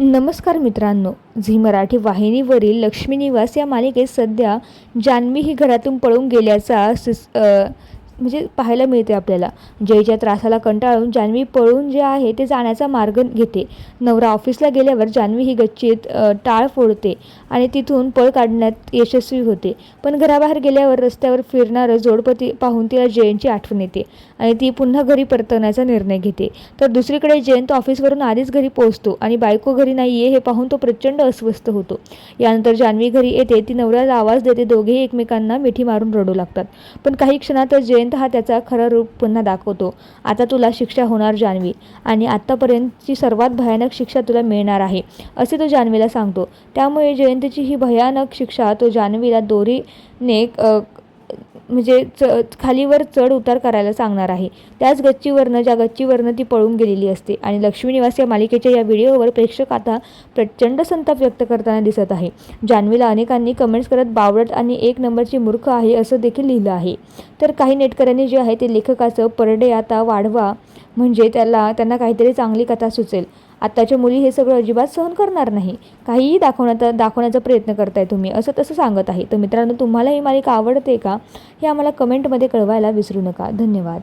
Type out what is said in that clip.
नमस्कार मित्रांनो झी मराठी वाहिनीवरील लक्ष्मी निवास या मालिकेत सध्या जान्हवी ही घरातून पळून गेल्याचा सिस म्हणजे पाहायला मिळते आपल्याला. जयच्या त्रासाला कंटाळून जान्हवी पळून जे आहे ते जाण्याचा मार्ग घेते. नवरा ऑफिसला गेल्यावर जान्हवी ही गच्चीत टाळ फोडते आणि तिथून पळ काढण्यात यशस्वी होते. पण घराबाहेर गेल्यावर रस्त्यावर फिरणारं जोडपती पाहून तिला जयंतची आठवण येते आणि ती पुन्हा घरी परतवण्याचा निर्णय घेते. तर दुसरीकडे जयंत ऑफिसवरून आधीच घरी पोहोचतो आणि बायको घरी नाही आहे हे पाहून तो प्रचंड अस्वस्थ होतो. यानंतर जान्हवी घरी येते ती नवऱ्याला आवाज देते दोघेही एकमेकांना मिठी मारून रडू लागतात. पण काही क्षणातच जयंत हा त्याचा खरं रूप पुन्हा दाखवतो. आता तुला शिक्षा होणार जान्हवी आणि आत्तापर्यंतची सर्वात भयानक शिक्षा तुला मिळणार आहे असे तो जान्हवीला सांगतो. त्यामुळे जयंतची ही भयानक शिक्षा तो जान्हवीला दोरीने म्हणजे च खालीवर चढ उतार करायला सांगणार आहे. त्याच गच्चीवरनं ज्या गच्चीवरनं ती पळून गेलेली असते. आणि लक्ष्मी निवास या मालिकेच्या या व्हिडिओवर प्रेक्षक आता प्रचंड संताप व्यक्त करताना दिसत आहे. जान्हवीला अनेकांनी कमेंट्स करत बावळट आणि एक नंबरची मूर्ख आहे असं देखील लिहिलं आहे. तर काही नेटकऱ्यांनी जे आहे ते लेखकाचं परडे आता वाढवा म्हणजे त्याला त्यांना काहीतरी चांगली कथा सुचेल. आत्ताच्या मुली हे सगळं अजिबात सहन करणार नाही. काहीही दाखवण्याचा दाखवण्याचा प्रयत्न करताय तुम्ही. असं तसं सांगत आहे. तर मित्रांनो तुम्हाला ही मालिका आवडते का? हे आम्हाला कमेंटमध्ये कळवायला विसरू नका. धन्यवाद.